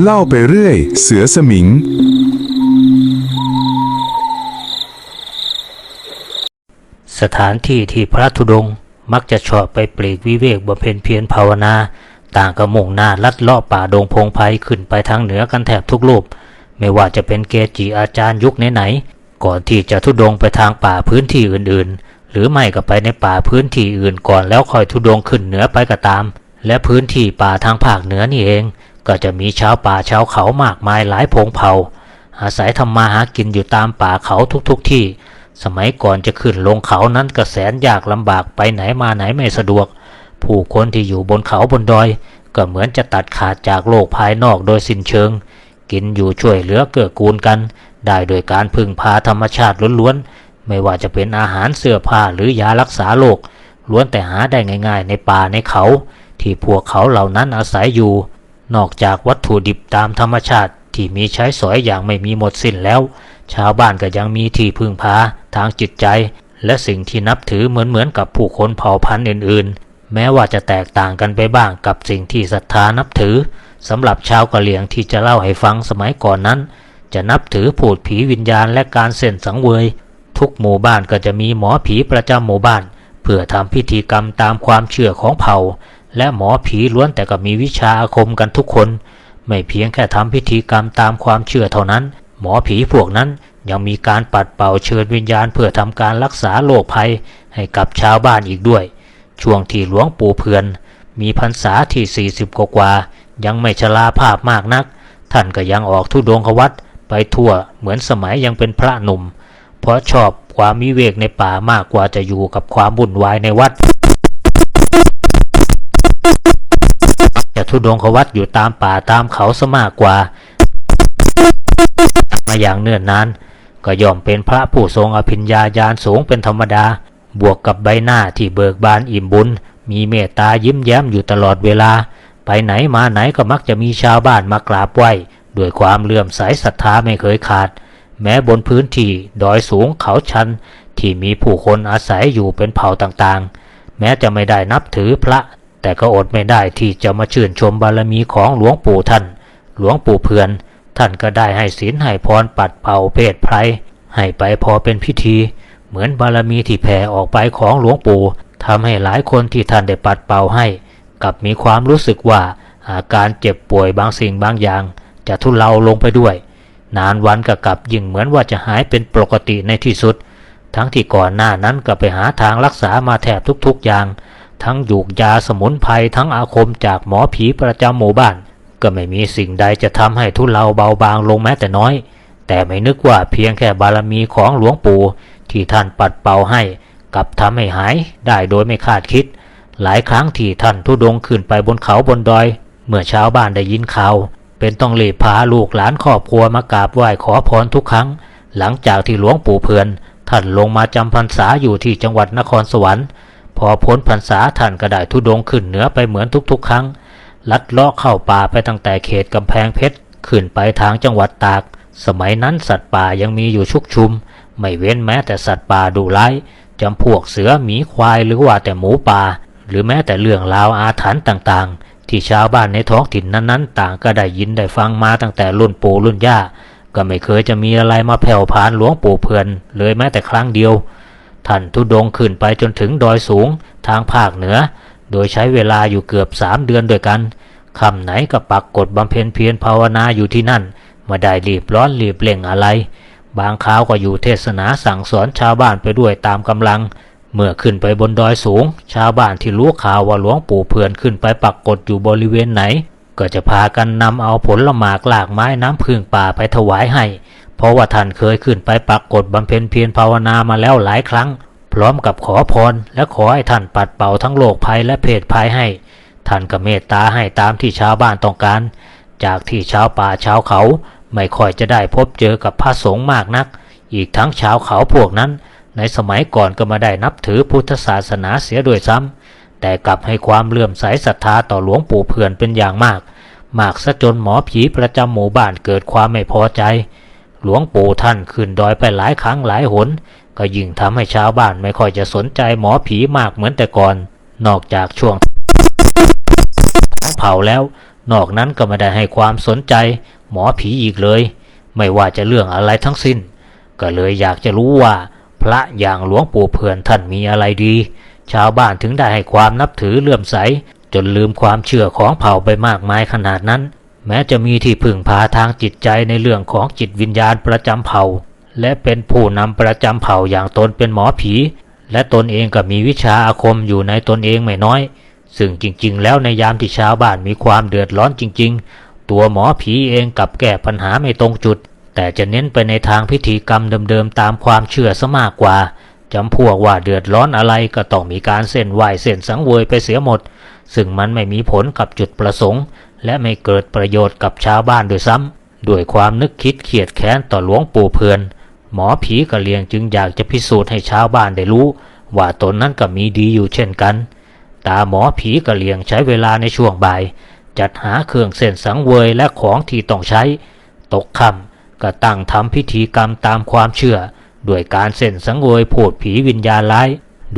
เล่าไปเรื่อย เสือสมิง สถานที่ที่พระธุดงค์มักจะชอบไปปลีกวิเวกบำเพ็ญเพียรภาวนา ต่างกระมุ่งหน้าลัดเลาะป่าดงพงไพรขึ้นไปทางเหนือกันแทบทุกรูป ไม่ว่าจะเป็นเกจิอาจารย์ยุคไหนๆก่อนที่จะทุดงค์ไปทางป่าพื้นที่อื่นๆ หรือไม่ก็ไปในป่าพื้นที่อื่นก่อนแล้วค่อยทุดงค์ขึ้นเหนือไปก็ตาม และพื้นที่ป่าทางภาคเหนือนี่เอง ก็จะมีชาวป่าชาวเขามากมายหลายพงเผ่า อาศัยทำมาหากินอยู่ตามป่าเขาทุกๆที่ สมัยก่อนจะขึ้นลงเขานั้นก็แสนยากลำบากไปไหนมาไหนไม่สะดวก ผู้คนที่อยู่บนเขาบนดอย ก็เหมือนจะตัดขาดจากโลกภายนอกโดยสิ้นเชิง กินอยู่ช่วยเหลือเกื้อกูลกัน ได้โดยการพึ่งพาธรรมชาติล้วนๆ ไม่ว่าจะเป็นอาหารเสื้อผ้าหรือยารักษาโรคล้วนแต่หาได้ง่าย ๆ ในป่าในเขา ที่พวกเขาเหล่านั้นอาศัยอยู่ นอกจากวัตถุดิบตามธรรมชาติที่มีใช้สอยอย่างไม่มีหมดสิ้นแล้ว ชาวบ้านก็ยังมีที่พึ่งพาทางจิตใจ และสิ่งที่นับถือเหมือนเหมือนๆกับผู้คนเผ่าพันธุ์อื่นๆ แม้ว่าจะแตกต่างกันไปบ้างกับสิ่งที่ศรัทธานับถือสำหรับชาวกะเหรี่ยงที่จะเล่าให้ฟังสมัยก่อนนั้น จะนับถือผูดผีวิญญาณและการเส้นสังเวย ทุกหมู่บ้านก็จะมีหมอผีประจำหมู่บ้าน เพื่อทำพิธีกรรมตามความเชื่อของเผ่า และหมอผีล้วนแต่ก็มีวิชาอาคมกันทุกคน ไม่เพียงแค่ทำพิธีกรรมตามความเชื่อเท่านั้น หมอผีพวกนั้นยังมีการปัดเป่าเชิญวิญญาณเพื่อทำการรักษาโรคภัยให้กับชาวบ้านอีกด้วย ช่วงที่หลวงปู่เพื่อน มีพรรษาที่ 40 กว่ากว่า ยังไม่ชราภาพมากนัก ท่านก็ยังออกทุดงควัตไปทั่วเหมือนสมัยยังเป็นพระหนุ่ม เพราะชอบความวิเวกในป่ามากกว่าจะอยู่กับความวุ่นวายในวัด ทุดงควัตอยู่ตามป่าตามเขาซะมากกว่า มาอย่างเนื่อนนานก็ย่อมเป็นพระผู้ทรงอภิญญาญาณสูงเป็นธรรมดา บวกกับใบหน้าที่เบิกบานอิ่มบุญ มีเมตตายิ้มแย้มอยู่ตลอดเวลา ไปไหนมาไหนก็มักจะมีชาวบ้านมากราบไหว้ด้วยความเลื่อมใสศรัทธาไม่เคยขาด แม้บนพื้นที่ดอยสูงเขาชัน ที่มีผู้คนอาศัยอยู่เป็นเผ่าต่างๆ แม้จะไม่ได้นับถือพระ แต่ก็อดไม่ได้ที่จะมาชื่นชมบารมีของหลวงปู่ท่าน หลวงปู่เพื่อน ท่านก็ได้ให้ศีลให้พรปัดเป่าเพศไพรให้ไปพอเป็นพิธี เหมือนบารมีที่แผ่ออกไปของหลวงปู่ทำให้หลายคนที่ท่านได้ปัดเป่าให้กลับมีความรู้สึกว่าอาการเจ็บป่วยบางสิ่งบางอย่าง จะทุเลาลงไปด้วย นานวันก็กลับยิ่งเหมือนว่าจะหายเป็นปกติในที่สุด ทั้งที่ก่อนหน้านั้นก็ไปหาทางรักษามาแทบทุกๆอย่าง ทั้งหยูกยาสมุนไพรทั้งอาคมจากหมอผีประจำหมู่บ้าน ก็ไม่มีสิ่งใดจะทำให้ทุเลาเบาบางลงแม้แต่น้อย แต่ไม่นึกว่าเพียงแค่บารมีของหลวงปู่ที่ท่านปัดเป่าให้กับทำให้หายได้โดยไม่คาดคิด หลายครั้งที่ท่านทุดงขึ้นไปบนเขาบนดอย เมื่อชาวบ้านได้ยินข่าวเป็นต้องรีบพาลูกหลานครอบครัวมากราบไหว้ขอพรทุกครั้ง หลังจากที่หลวงปู่เพื่อนท่านลงมาจำพรรษาอยู่ที่จังหวัดนครสวรรค์ อพ้นพรรษาท่านก็ได้ทุดงขึ้นเหนือไปเหมือนทุกๆ ครั้ง ลัดเลาะเข้าป่าไปตั้งแต่เขตกำแพงเพชรขึ้นไปทางจังหวัดตาก สมัยนั้นสัตว์ป่ายังมีอยู่ชุกชุม ไม่เว้นแม้แต่สัตว์ป่าดุร้ายจำพวกเสือหมีควายหรือว่าแต่หมูป่า หรือแม้แต่เรื่องราวอาถรรพ์ต่างๆ ที่ชาวบ้านในท้องถิ่นนั้นๆ ต่างก็ได้ยินได้ฟังมาตั้งแต่รุ่นปู่รุ่นย่าก็ไม่เคยจะมีอะไรมาแผ่วพานหลวงปู่เพื่อนเลยแม้แต่ครั้งเดียว ท่านทุดงขึ้นไปจนถึงดอยสูงทางภาคเหนือ โดยใช้เวลาอยู่เกือบสามเดือนด้วยกันคำไหนก็ปักกดบำเพ็ญเพียรภาวนาอยู่ที่นั่นไม่ได้รีบร้อนรีบเร่งอะไร บางคราวก็อยู่เทศนาสั่งสอนชาวบ้านไปด้วยตามกำลัง เมื่อขึ้นไปบนดอยสูง ชาวบ้านที่รู้ข่าวว่าหลวงปู่เพื่อนขึ้นไปปักกดอยู่บริเวณไหน ก็จะพากันนำเอาผลละหมากหลากไม้น้ำพึ่งป่าไปถวายให้ เพราะว่าท่านเคยขึ้นไปปักกดบำเพ็ญเพียรภาวนามาแล้วหลายครั้ง พร้อมกับขอพร และขอให้ท่านปัดเป่าทั้งโรคภัยและเพศภัยให้ ท่านก็เมตตาให้ตามที่ชาวบ้านต้องการ จากที่ชาวป่าชาวเขาไม่ค่อยจะได้พบเจอกับพระสงฆ์มากนัก อีกทั้งชาวเขาพวกนั้น ในสมัยก่อนก็มาได้นับถือพุทธศาสนาเสียด้วยซ้ำแต่กลับให้ความเลื่อมใสศรัทธาต่อหลวงปู่เพื่อนเป็นอย่างมาก มากซะจนหมอผีประจำหมู่บ้านเกิดความไม่พอใจ หลวงปู่ท่านขึ้นดอยไปหลายครั้งหลายหน ก็ยิ่งทำให้ชาวบ้านไม่ค่อยจะสนใจหมอผีมากเหมือนแต่ก่อน นอกจากช่วงของเผาแล้ว นอกนั้นก็ไม่ได้ให้ความสนใจ หมอผีอีกเลย ไม่ว่าจะเรื่องอะไรทั้งสิ้น ก็เลยอยากจะรู้ว่า พระอย่างหลวงปู่เพื่อนท่านมีอะไรดี ชาวบ้านถึงได้ให้ความนับถือเลื่อมใส จนลืมความเชื่อของเผ่าไปมากมายขนาดนั้น แม้จะมีที่พึ่งพาทางจิตใจในเรื่องของจิตวิญญาณประจำเผ่า และเป็นผู้นำประจำเผ่าอย่างตนเป็นหมอผี และตนเองก็มีวิชาอาคมอยู่ในตนเองไม่น้อย ซึ่งจริง ๆ แล้วในยามที่ชาวบ้านมีความเดือดร้อนจริง ๆ ตัวหมอผีเองกับแก้ปัญหาไม่ตรงจุด แต่จะเน้นไปในทางพิธีกรรมเดิมๆตามความเชื่อซะมากกว่าจำพวกว่าเดือดร้อนอะไรก็ต้องมีการเส้นไหวเส้นสังเวยไปเสียหมด ซึ่งมันไม่มีผลกับจุดประสงค์ และไม่เกิดประโยชน์กับชาวบ้านด้วยซ้ำด้วยความนึกคิดเขียดแค้นต่อหลวงปู่เพื่อน หมอผีกะเลียงจึงอยากจะพิสูจน์ให้ชาวบ้านได้รู้ ว่าตนนั้นก็มีดีอยู่เช่นกัน ตาหมอผีกะเลียงใช้เวลาในช่วงบ่าย จัดหาเครื่องเส้นสังเวยและของที่ต้องใช้ ตกค่ำก็ตั้งทำพิธีกรรมตามความเชื่อด้วยการเส้นสังเวยพูดผีวิญญาณร้าย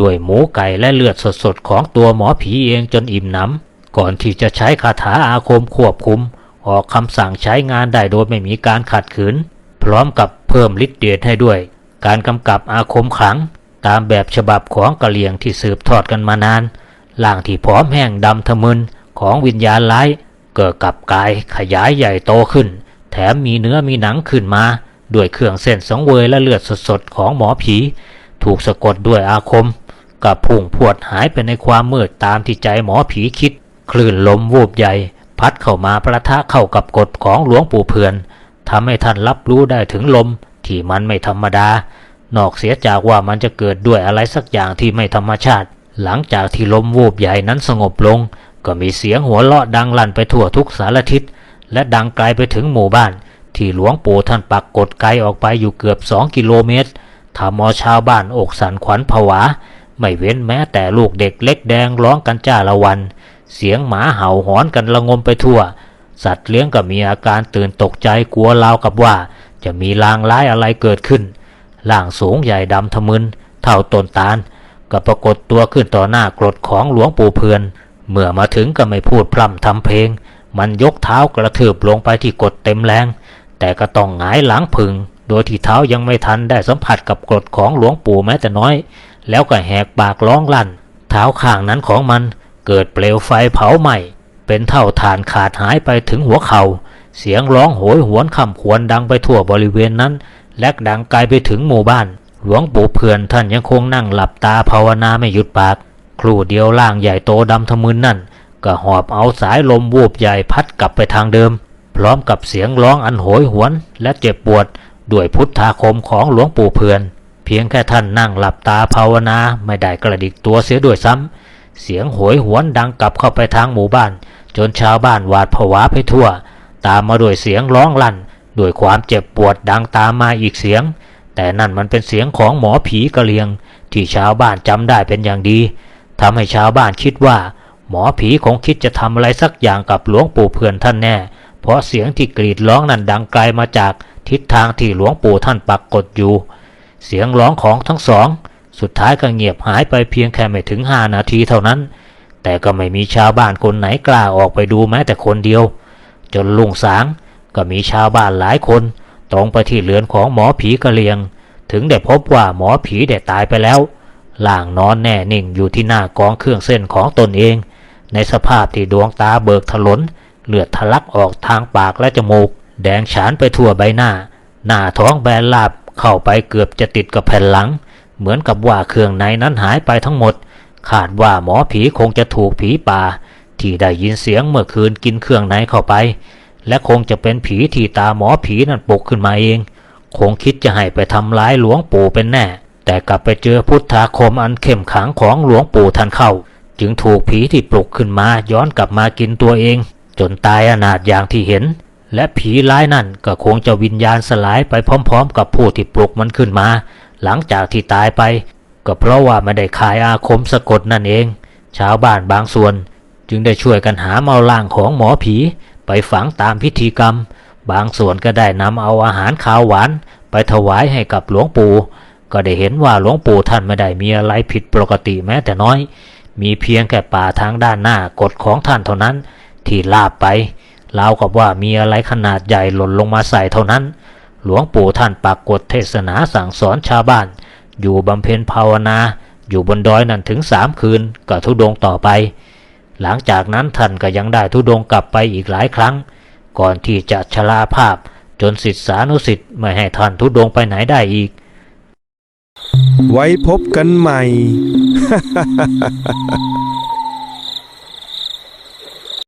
ด้วยหมูไก่และเลือดสดๆของตัวหมอผีเองจนอิ่มหนำ ก่อนที่จะใช้คาถาอาคมควบคุม ออกคำสั่งใช้งานได้โดยไม่มีการขัดขืน พร้อมกับเพิ่มฤทธิ์เดชให้ด้วย การกำกับอาคมขัง ตามแบบฉบับของกะเหลี่ยงที่สืบทอดกันมานานร่างที่พร้อมแห้งดำทะมึนของวิญญาณร้ายเกิดกับกายขยายใหญ่โตขึ้น แถมมีเนื้อมีหนังขึ้นมาด้วยเครื่องเส้นสังเวยและเลือดสดๆของหมอผี ถูกสะกดด้วยอาคม กับพุ่งพวดหายไปในความมืดตามที่ใจหมอผีคิด คลื่นลมวูบใหญ่ พัดเข้ามาประทะเข้ากับกฎของหลวงปู่เพื่อนทำให้ท่านรับรู้ได้ถึงลมที่มันไม่ธรรมดา นอกเสียจากว่ามันจะเกิดด้วยอะไรสักอย่างที่ไม่ธรรมชาติ หลังจากที่ลมวูบใหญ่นั้นสงบลง ก็มีเสียงหัวเราะดังลั่นไปทั่วทุกสารทิศ และดังไกลไปถึงหมู่บ้าน ที่หลวงปู่ท่านปักกดไกลออกไปอยู่เกือบสองกิโลเมตรทำเอาชาวบ้านอกสันขวัญผวา ไม่เว้นแม้แต่ลูกเด็กเล็กแดงร้องกันจ้าละวัน เสียงหมาเห่าหอนกันระงมไปทั่ว สัตว์เลี้ยงก็มีอาการตื่นตกใจกลัวราวกับว่า จะมีลางร้ายอะไรเกิดขึ้นล่างสูงใหญ่ดำทะมึนเท่าต้นตาลก็ปรากฏตัวขึ้นต่อหน้ากรดของหลวงปู่เพือน เมื่อมาถึงก็ไม่พูดพร่ำทำเพลง มันยกเท้ากระทืบลงไปที่กดเต็มแรง แต่ก็ต้องหงายหลังพึง โดยที่เท้ายังไม่ทันได้สัมผัสกับกรดของหลวงปู่แม้แต่น้อย แล้วก็แหกปากร้องลั่น เท้าข้างนั้นของมัน เกิดเปลวไฟเผาไหม้เป็นเท่าฐานขาดหายไปถึงหัวเขา่า เสียงร้องโหยหวนคำควรดังไปทั่วบริเวณนั้น และดังไกลไปถึงหมู่บ้าน หลวงปู่เพื่อนท่านยังคงนั่งหลับตาภาวนาไม่หยุดปาก ครู่เดียวล่างใหญ่โตดำทะมึนนั่น ก็หอบเอาสายลมวูบใหญ่พัดกลับไปทางเดิม พร้อมกับเสียงร้องอันโหยหวนและเจ็บปวดด้วยพุทธาคมของหลวงปู่เพื่อน เพียงแค่ท่านนั่งหลับตาภาวนาไม่ได้กระดิกตัวเสียด้วยซ้ำ เสียงโหยหวนดังกลับเข้าไปทางหมู่บ้าน จนชาวบ้านหวาดผวาไปทั่ว ตามมาด้วยเสียงร้องลั่น ด้วยความเจ็บปวดดังตามมาอีกเสียง แต่นั่นมันเป็นเสียงของหมอผีกะเลียง ที่ชาวบ้านจำได้เป็นอย่างดีทำให้ชาวบ้านคิดว่า หมอผีคงคิดจะทำอะไรสักอย่างกับหลวงปู่เพื่อนท่านแน่ เพราะเสียงที่กรีดร้องนั้นดังไกลมาจากทิศทางที่หลวงปู่ท่านปักกดอยู่ เสียงร้องของทั้งสอง สุดท้ายก็เงียบหายไปเพียงแค่ไม่ถึงห้านาทีเท่านั้น แต่ก็ไม่มีชาวบ้านคนไหนกล้าออกไปดูแม้แต่คนเดียว จนลุงสางก็มีชาวบ้านหลายคน ตรงไปที่เรือนของหมอผีกะเลียง ถึงได้พบว่าหมอผีได้ตายไปแล้วล่างนอนแน่นิ่งอยู่ที่หน้ากองเครื่องเส้นของตนเอง ในสภาพที่ดวงตาเบิกถลน เลือดทะลักออกทางปากและจมูก แดงฉานไปทั่วใบหน้า หน้าท้องแบนลาบเข้าไปเกือบจะติดกับแผ่นหลัง เหมือนกับว่าเครื่องในนั้นหายไปทั้งหมดคาดว่าหมอผีคงจะถูกผีป่า ที่ได้ยินเสียงเมื่อคืนกินเครื่องในเข้าไป และคงจะเป็นผีที่ตาหมอผีนั่นปลุกขึ้นมาเอง คงคิดจะให้ไปทำร้ายหลวงปู่เป็นแน่ แต่กลับไปเจอพุทธาคมอันเข้มขังของหลวงปู่ท่านเข้า จึงถูกผีที่ปลุกขึ้นมาย้อนกลับมากินตัวเอง จนตายอนาถอย่างที่เห็น และผีร้ายนั่นก็คงจะวิญญาณสลายไปพร้อม ๆ กับผู้ที่ปลุกมันขึ้นมา หลังจากที่ตายไป ก็เพราะว่าไม่ได้คายอาคมสะกดนั่นเอง ชาวบ้านบางส่วน จึงได้ช่วยกันหาเมาล่างของหมอผี ไปฝังตามพิธีกรรม บางส่วนก็ได้นำเอาอาหารขาวหวาน ไปถวายให้กับหลวงปู่ก็ได้เห็นว่าหลวงปู่ท่านไม่ได้มีอะไรผิดปกติแม้แต่น้อย มีเพียงแค่ป่าทางด้านหน้ากฎของท่านเท่านั้น ที่ลาบไปราวกับว่ามีอะไรขนาดใหญ่หล่นลงมาใส่เท่านั้น หลวงปู่ท่านปรากฏเทศนาสั่งสอนชาวบ้าน อยู่บำเพ็ญภาวนา อยู่บนดอยนั่นถึงสามคืนก็ทุดงต่อไป หลังจากนั้นท่านก็ยังได้ทุดงกลับไปอีกหลายครั้ง ก่อนที่จะชราภาพจนศิษยานุศิษย์ไม่ให้ท่านทุดงไปไหนได้อีก ไว้พบกันใหม่